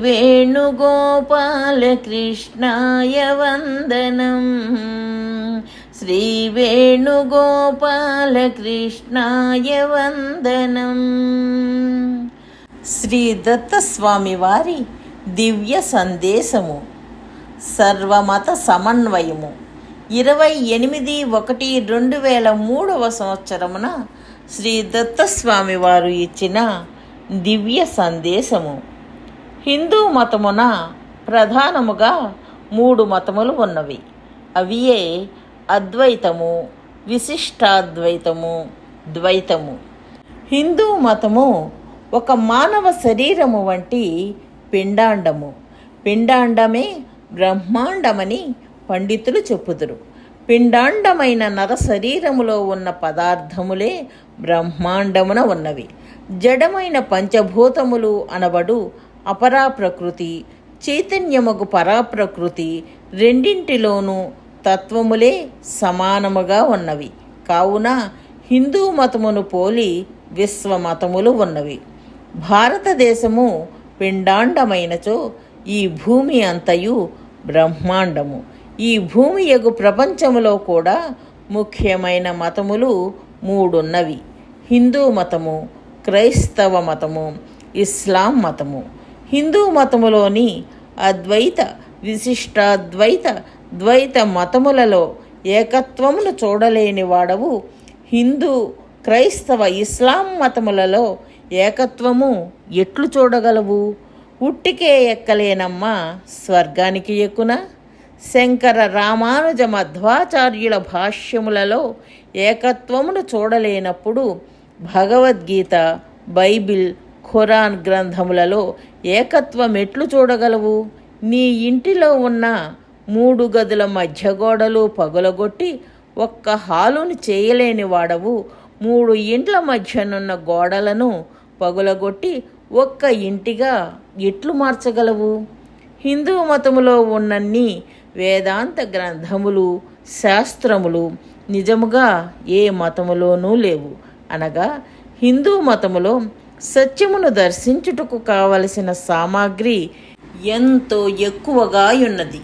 श्रीवेणुगोपालकृष्णाय वन्दनम् శ్రీవేణుగోపాలకృష్ణాయ వందనం శ్రీ దత్తస్వామి వారి దివ్య సందేశము సర్వమత సమన్వయము ఇరవై ఎనిమిది ఒకటి రెండు వేల మూడవ సంవత్సరమున శ్రీ దత్తస్వామి వారు ఇచ్చిన దివ్య సందేశము హిందూ మతమున ప్రధానముగా మూడు మతములు ఉన్నవి. అవియే అద్వైతము విశిష్టాద్వైతము ద్వైతము. హిందూ మతము ఒక మానవ శరీరము వంటి పిండాండము. పిండాండమే బ్రహ్మాండమని పండితులు చెప్పుదురు. పిండాండమైన నర శరీరములో ఉన్న పదార్థములే బ్రహ్మాండమున ఉన్నవి. జడమైన పంచభూతములు అనబడు అపరా ప్రకృతి చైతన్యమగు పరాప్రకృతి రెండింటిలోనూ తత్వములే సమానముగా ఉన్నవి. కావున హిందూ మతమును పోలి విశ్వమతములు ఉన్నవి. భారతదేశము పిండాండమైనచో ఈ భూమి అంతయు బ్రహ్మాండము. ఈ భూమి యగు ప్రపంచములో కూడా ముఖ్యమైన మతములు మూడున్నవి. హిందూ మతము క్రైస్తవ మతము ఇస్లాం మతము. హిందూ మతములోని అద్వైత విశిష్టాద్వైత ద్వైత మతములలో ఏకత్వమును చూడలేని వాడవు. హిందూ క్రైస్తవ ఇస్లాం మతములలో ఏకత్వము ఎట్లు చూడగలవు? ఉట్టికే ఎక్కలేనమ్మా స్వర్గానికి ఎక్కున. శంకర రామానుజ మధ్వాచార్యుల భాష్యములలో ఏకత్వమును చూడలేనప్పుడు భగవద్గీత బైబిల్ ఖురాన్ గ్రంథములలో ఏకత్వం ఎట్లు చూడగలవు? నీ ఇంటిలో ఉన్న మూడు గదుల మధ్య గోడలు పగులగొట్టి ఒక్క హాలును చేయలేని వాడవు. మూడు ఇండ్ల మధ్యనున్న గోడలను పగులగొట్టి ఒక్క ఇంటిగా ఎట్లు మార్చగలవు? హిందూ మతములో ఉన్నన్ని వేదాంత గ్రంథములు శాస్త్రములు నిజముగా ఏ మతములోనూ లేవు. అనగా హిందూ మతములో సత్యమును దర్శించుటకు కావలసిన సామాగ్రి ఎంతో ఎక్కువగా ఉన్నది.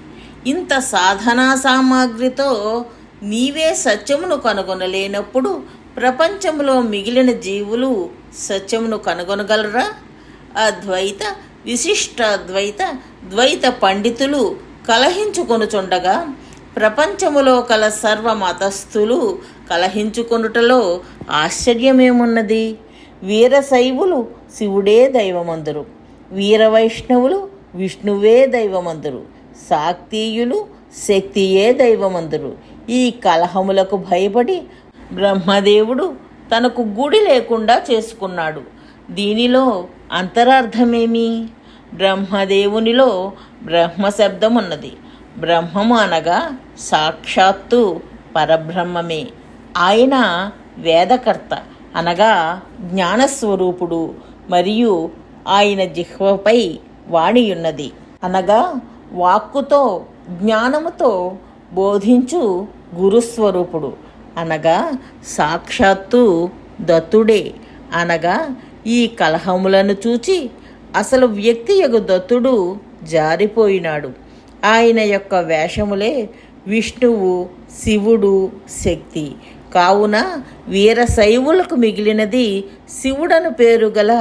ఇంత సాధనా సామాగ్రితో నీవే సత్యమును కనుగొనలేనప్పుడు ప్రపంచంలో మిగిలిన జీవులు సత్యమును కనుగొనగలరా? అద్వైత విశిష్టాద్వైత ద్వైత పండితులు కలహించుకొనుచుండగా ప్రపంచములో కల సర్వ మతస్థులు కలహించుకొనుటలో ఆశ్చర్యమేమున్నది? వీరశైవులు శివుడే దైవమందురు. వీరవైష్ణవులు విష్ణువే దైవమందురు. శాక్తీయులు శక్తియే దైవమందురు. ఈ కలహములకు భయపడి బ్రహ్మదేవుడు తనకు గుడి లేకుండా చేసుకున్నాడు. దీనిలో అంతరార్థమేమి? బ్రహ్మదేవునిలో బ్రహ్మ శబ్దం ఉన్నది బ్రహ్మము అనగా సాక్షాత్తు పరబ్రహ్మమే. ఆయన వేదకర్త. అనగా జ్ఞానస్వరూపుడు మరియు ఆయన జిహ్వపై వాణియున్నది. అనగా వాక్కుతో జ్ఞానముతో బోధించు గురుస్వరూపుడు. అనగా సాక్షాత్తు దత్తుడే. అనగా ఈ కలహములను చూచి అసలు వ్యక్తి యొక్క దత్తుడు జారిపోయినాడు. ఆయన యొక్క వేషములే విష్ణువు శివుడు శక్తి. కావున వీరశైవులకు మిగిలినది శివుడను పేరు గల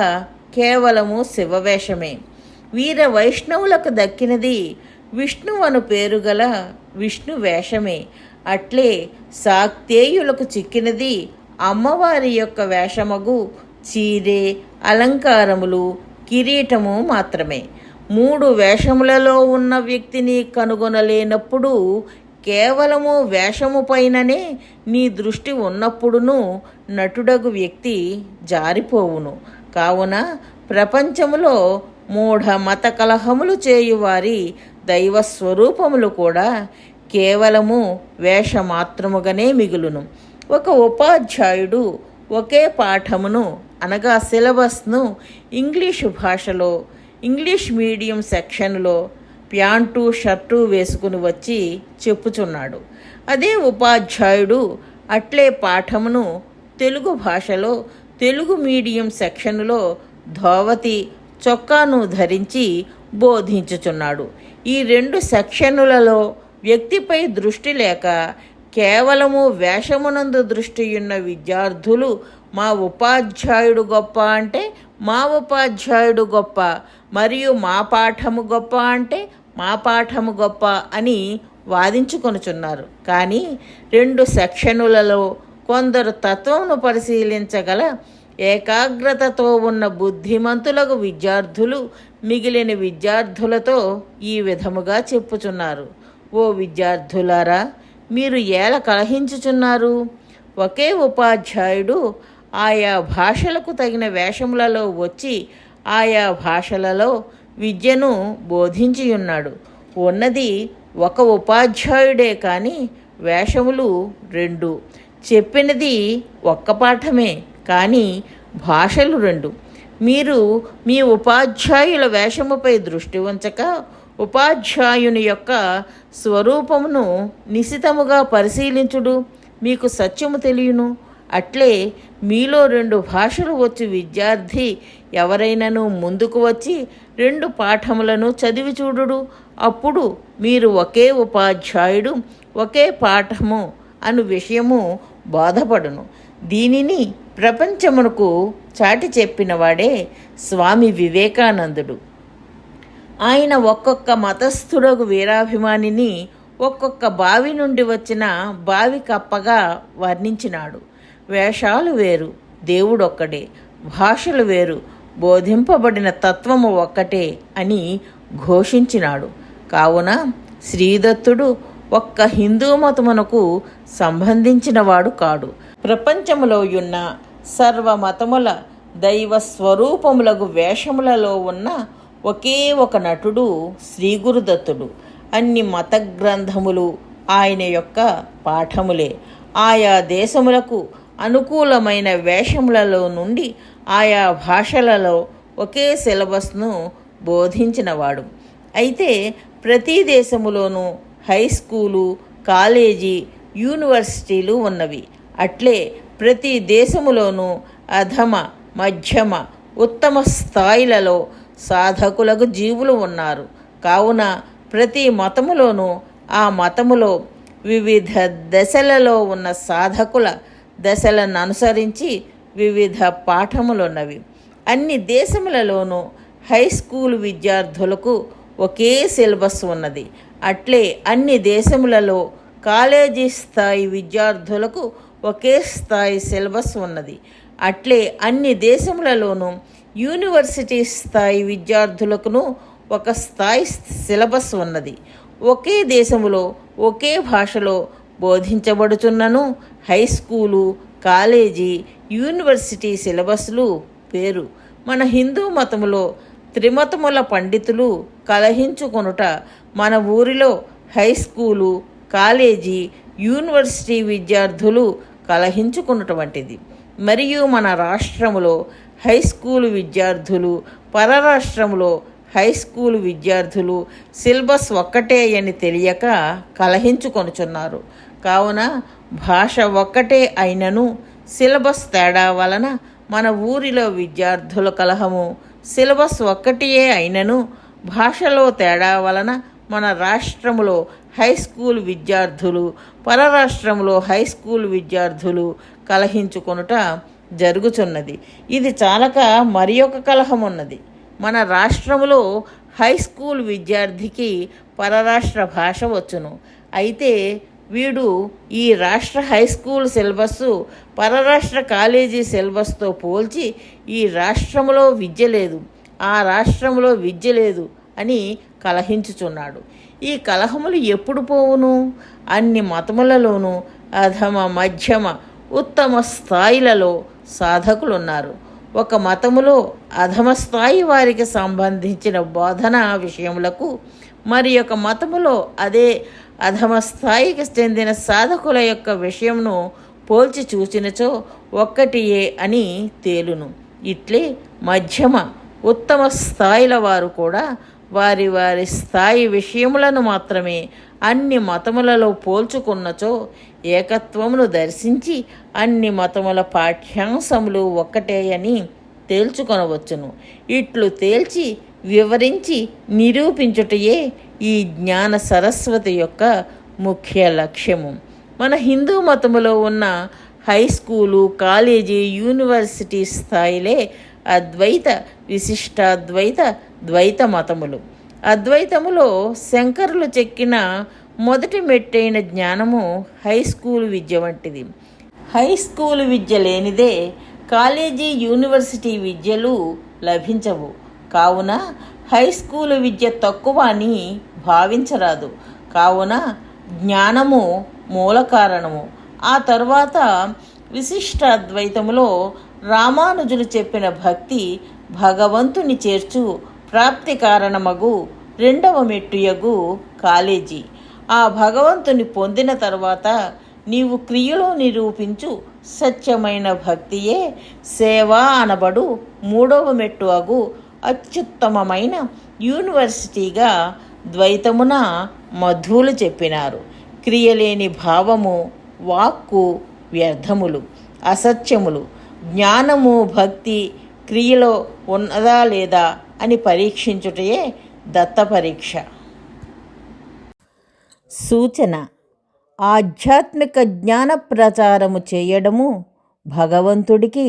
కేవలము శివవేషమే. వీర వైష్ణవులకు దక్కినది విష్ణువను పేరు గల విష్ణు వేషమే అట్లే శాక్తేయులకు చిక్కినది అమ్మవారి యొక్క వేషమగు చీరే అలంకారములు కిరీటము మాత్రమే. మూడు వేషములలో ఉన్న వ్యక్తిని కనుగొనలేనప్పుడు కేవలము వేషము పైననే నీ దృష్టి ఉన్నప్పుడును నటుడగు వ్యక్తి జారిపోవును. కావున ప్రపంచములో మూఢ మత కలహములు చేయువారి దైవ స్వరూపములు కూడా కేవలము వేషమాత్రముగానే మిగులును. ఒక ఉపాధ్యాయుడు ఒకే పాఠమును అనగా సిలబస్ను ఇంగ్లీషు భాషలో ఇంగ్లీష్ మీడియం సెక్షన్లో ప్యాంటు షర్టు వేసుకుని వచ్చి చెప్పుచున్నాడు. అదే ఉపాధ్యాయుడు అట్లే పాఠమును తెలుగు భాషలో తెలుగు మీడియం సెక్షన్లో ధోవతి చొక్కాను ధరించి బోధించుచున్నాడు. ఈ రెండు సెక్షనులలో వ్యక్తిపై దృష్టి లేక కేవలము వేషమునందు దృష్టి ఉన్న విద్యార్థులు మా ఉపాధ్యాయుడు గొప్ప అంటే మా ఉపాధ్యాయుడు గొప్ప మరియు మా పాఠము గొప్ప అంటే మా పాఠము గొప్ప అని వాదించుకొనుచున్నారు. కానీ రెండు సెక్షనులలో కొందరు తత్వమును పరిశీలించగల ఏకాగ్రతతో ఉన్న బుద్ధిమంతులకు విద్యార్థులు మిగిలిన విద్యార్థులతో ఈ విధముగా చెప్పుచున్నారు. ఓ విద్యార్థులారా మీరు ఎలా కలహించుచున్నారు? ఒకే ఉపాధ్యాయుడు ఆయా భాషలకు తగిన వేషములలో వచ్చి ఆయా భాషలలో విద్యను బోధించి ఉన్నాడు ఉన్నది ఒక ఉపాధ్యాయుడే కానీ వేషములు రెండు. చెప్పినది ఒక్క పాఠమే కానీ భాషలు రెండు. మీరు మీ ఉపాధ్యాయుల వేషముపై దృష్టి ఉంచక ఉపాధ్యాయుని యొక్క స్వరూపమును నిశితముగా పరిశీలించుడు. మీకు సత్యము తెలియను. అట్లే మీలో రెండు భాషలు వచ్చి విద్యార్థి ఎవరైనాను ముందుకు వచ్చి రెండు పాఠములను చదివి చూడుడు. అప్పుడు మీరు ఒకే ఉపాధ్యాయుడు ఒకే పాఠము అను విషయము బాధపడును. దీనిని ప్రపంచమునకు చాటి చెప్పినవాడే స్వామి వివేకానందుడు. ఆయన ఒక్కొక్క మతస్థుడకు వీరాభిమానిని ఒక్కొక్క బావి నుండి వచ్చిన బావి కప్పగా వర్ణించినాడు. వేషాలు వేరు దేవుడొక్కడే. భాషలు వేరు బోధింపబడిన తత్వము ఒక్కటే అని ఘోషించినాడు. కావున శ్రీదత్తుడు ఒక్క హిందూ మతమునకు సంబంధించినవాడు కాడు. ప్రపంచములో ఉన్న సర్వమతముల దైవ స్వరూపములకు వేషములలో ఉన్న ఒకే ఒక నటుడు శ్రీగురుదత్తుడు. అన్ని మత గ్రంథములు ఆయన యొక్క పాఠములే. ఆయా దేశములకు అనుకూలమైన వేషములలో నుండి ఆయా భాషలలో ఒకే సిలబస్ను బోధించినవాడు. అయితే ప్రతి దేశములోనూ హై స్కూలు కాలేజీ యూనివర్సిటీలు ఉన్నవి. అట్లే ప్రతి దేశములోనూ అధమ మధ్యమ ఉత్తమ స్థాయిలలో సాధకులకు జీవులు ఉన్నారు. కావున ప్రతి మతములోనూ ఆ మతములో వివిధ దశలలో ఉన్న సాధకుల దశలను అనుసరించి వివిధ పాఠములున్నవి. అన్ని దేశములలోనూ హై స్కూల్ విద్యార్థులకు ఒకే సిలబస్ ఉన్నది. అట్లే అన్ని దేశములలో కాలేజీ స్థాయి విద్యార్థులకు ఒకే స్థాయి సిలబస్ ఉన్నది. అట్లే అన్ని దేశములలోనూ యూనివర్సిటీ స్థాయి విద్యార్థులకును ఒక స్థాయి సిలబస్ ఉన్నది. ఒకే దేశంలో ఒకే భాషలో బోధించబడుచున్నను. హై స్కూలు కాలేజీ యూనివర్సిటీ సిలబస్లు పేరు మన హిందూ మతములో త్రిమతముల పండితులు కలహించుకొనుట మన ఊరిలో హై స్కూలు కాలేజీ యూనివర్సిటీ విద్యార్థులు కలహించుకున్నటువంటిది మరియు మన రాష్ట్రములో హై స్కూలు విద్యార్థులు పరరాష్ట్రంలో హై స్కూలు విద్యార్థులు సిలబస్ ఒక్కటే అని తెలియక కలహించుకొనుచున్నారు. కావున భాష ఒక్కటే అయినను సిలబస్ తేడా వలన మన ఊరిలో విద్యార్థుల కలహము సిలబస్ ఒక్కటియే అయినను భాషలో తేడా వలన మన రాష్ట్రములో హై స్కూల్ విద్యార్థులు పరరాష్ట్రంలో హై స్కూల్ విద్యార్థులు కలహించుకొనుట జరుగుచున్నది. ఇది చాలక మరి ఒక కలహం ఉన్నది మన రాష్ట్రములో హై స్కూల్ విద్యార్థికి పరరాష్ట్ర భాష వచ్చును. అయితే వీడు ఈ రాష్ట్ర హై స్కూల్ సిలబస్ పరరాష్ట్ర కాలేజీ సిలబస్తో పోల్చి ఈ రాష్ట్రంలో విద్య లేదు ఆ రాష్ట్రంలో విద్య లేదు అని కలహించుచున్నాడు. ఈ కలహములు ఎప్పుడు పోవును? అన్ని మతములలోనూ అధమ మధ్యమ ఉత్తమ స్థాయిలలో సాధకులున్నారు. ఒక మతములో అధమ స్థాయి వారికి సంబంధించిన బోధన విషయములకు మరి ఒక మతములో అదే అధమ స్థాయికి చెందిన సాధకుల యొక్క విషయంను పోల్చి చూచినచో ఒక్కటియే అని తేలును. ఇట్లే మధ్యమ ఉత్తమ స్థాయిల వారు కూడా వారి వారి స్థాయి విషయములను మాత్రమే అన్ని మతములలో పోల్చుకున్నచో ఏకత్వమును దర్శించి అన్ని మతముల పాఠ్యాంశములు ఒక్కటే అని తేల్చుకొనవచ్చును. ఇట్లు తేల్చి వివరించి నిరూపించుటయే ఈ జ్ఞాన సరస్వతి యొక్క ముఖ్య లక్ష్యము. మన హిందూ మతములో ఉన్న హై స్కూలు కాలేజీ యూనివర్సిటీ స్థాయిలే అద్వైత విశిష్టాద్వైత ద్వైత మతములు. అద్వైతములో శంకరులు చెక్కిన మొదటి మెట్టైన జ్ఞానము హై స్కూల్ విద్య వంటిది. హై స్కూల్ విద్య లేనిదే కాలేజీ యూనివర్సిటీ విద్యలు లభించవు. కావున హై స్కూల్ విద్య తక్కువ అని భావించరాదు. కావున జ్ఞానము మూల కారణము. ఆ తర్వాత విశిష్ట అద్వైతములో రామానుజులు చెప్పిన భక్తి భగవంతుని చేర్చు ప్రాప్తి కారణమగు రెండవ మెట్టుయగు కాలేజీ. ఆ భగవంతుని పొందిన తర్వాత నీవు క్రియలో నిరూపించు సత్యమైన భక్తియే సేవ అనబడు మూడవ మెట్టు అగు అత్యుత్తమమైన యూనివర్సిటీగా ద్వైతమున మధువులు చెప్పినారు. క్రియలేని భావము వాక్కు వ్యర్థములు అసత్యములు జ్ఞానము భక్తి క్రియలో ఉన్నదా లేదా అని పరీక్షించుటయే దత్త పరీక్ష సూచన ఆధ్యాత్మిక జ్ఞాన ప్రచారము చేయడము భగవంతుడికి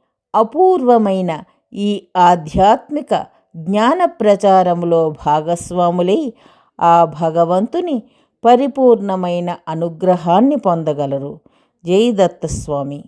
అపూర్వమైన ఈ ఆధ్యాత్మిక జ్ఞాన ప్రచారములో భాగస్వాములై ఆ భగవంతుని పరిపూర్ణమైన అనుగ్రహాన్ని పొందగలరు. జై దత్తస్వామి.